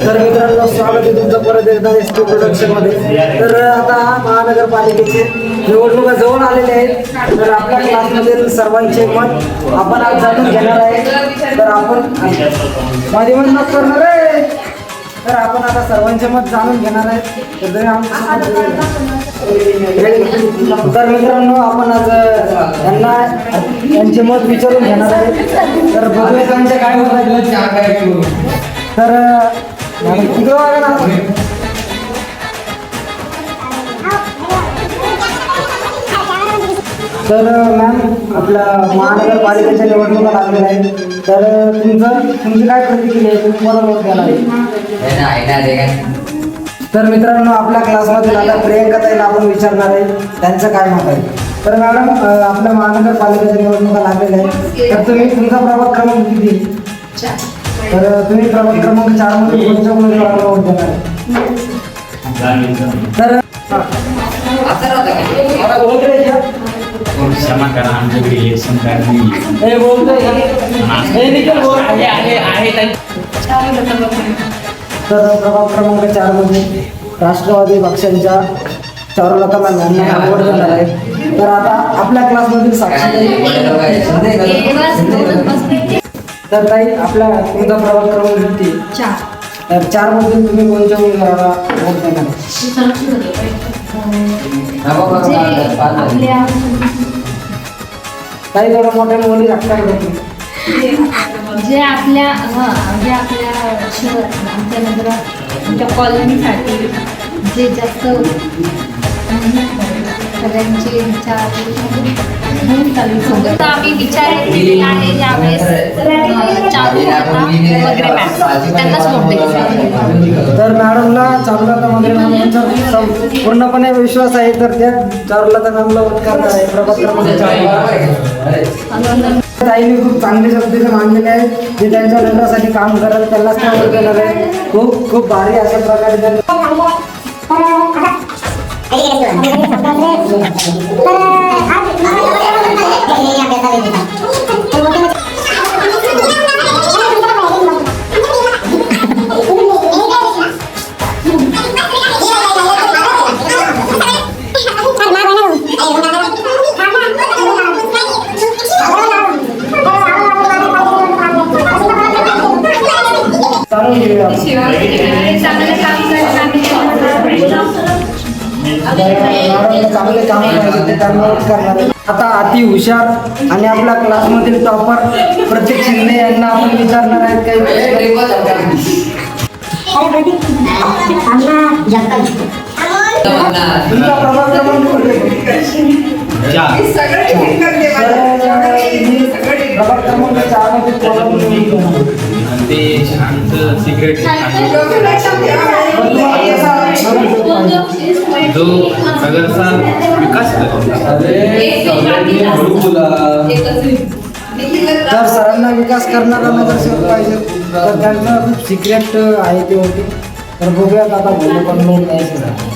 तर मित्रांनो स्वागत आहे तुमचं परत एकदा एस टी प्रोडक्शनमध्ये. तर आता महानगरपालिकेचे निवडणुका जवळ आलेले आहेत. तर आपल्या क्लासमधील सर्वांचे मत आपण आज जाणून घेणार आहे. तर आपण माझे मत मत करणार आहे तर आपण आता सर्वांचे मत जाणून घेणार आहे. तर तुम्ही तर मित्रांनो आपण आज यांना त्यांचे मत विचारून घेणार आहे. तर बघूया त्यांचे काय मत तर तर मॅम आपल्या महानगरपालिकेच्या निवडणुका लागलेल्या आहेत. तर तुमचं तुमची काय प्रतिक्रिया आहे? तुम्ही कोणाला मत देणार आहे? तर मित्रांनो आपल्या क्लासमधील आता प्रियंका ताईला आपण विचारणार आहे. त्यांचं काय मत आहे? तर मॅडम आपल्या महानगरपालिकेच्या निवडणुका लागलेल्या आहेत. तर तुम्ही तुमचा प्रभाग क्रमांक किती? तर तुम्ही प्रभाग क्रमांक चारमध्ये कोणत्या उमेदवाराला वोट देणार? तर? क्षमा करा आमच्याकडे इलेक्शन कार्ड नाही हे? हे. तर प्रभाग क्रमांक चारमध्ये राष्ट्रवादी पक्षांच्या चारुलता मॅम आवड देणार आहे तर आता आपल्या क्लासमधील साक्षी तर ताई आपल्या तुमचा प्रभाग क्रमांक किती तर चारमध्ये तुम्ही कोणत्या उमेदवाराला वोट देणार? ताई थोडं मोठ्या मुली लागतात जे आपल्या हं, जे आपल्या शहर आमच्या नगरात आमच्या कॉलनीसाठी जे जास्त सगळ्यांचे विचार चालू आम्ही विचार केलेला आहे यावेळेस अं, चालू आता वगैरे मॅम त्यांनाच वोट द्यायचं तर मॅडमला चारुलता वगैरे मॅम पूर्णपणे विश्वास आहे तर त्या चारुलता मॅमला वोट करणार आहे प्रभाग क्रमांक ताईने खूप चांगले शब्दाचे मांडलेले आहेत जे त्यांच्या लग्नासाठी काम करत त्यालाच काम वोट देणार आहे खूप खूप भारी अशा प्रकारे त्यांनी चांगलं काम करायचे करणार. आता अति हुशार आणि आपल्या क्लासमधील टॉपर प्रत्येक शिंदे यांना आपण विचारणार आहेत काही. तुमचा प्रभाग क्रमांक प्रभाग चारमध्ये? ते आमचं सिक्रेट जो नगरचा विकास करतो. तर सरांना विकास करणारा नगरसेवक पाहिजे. तर खूप सिक्रेट आहे ते होते. तर बघूयात आता बोलू पण लोक नाही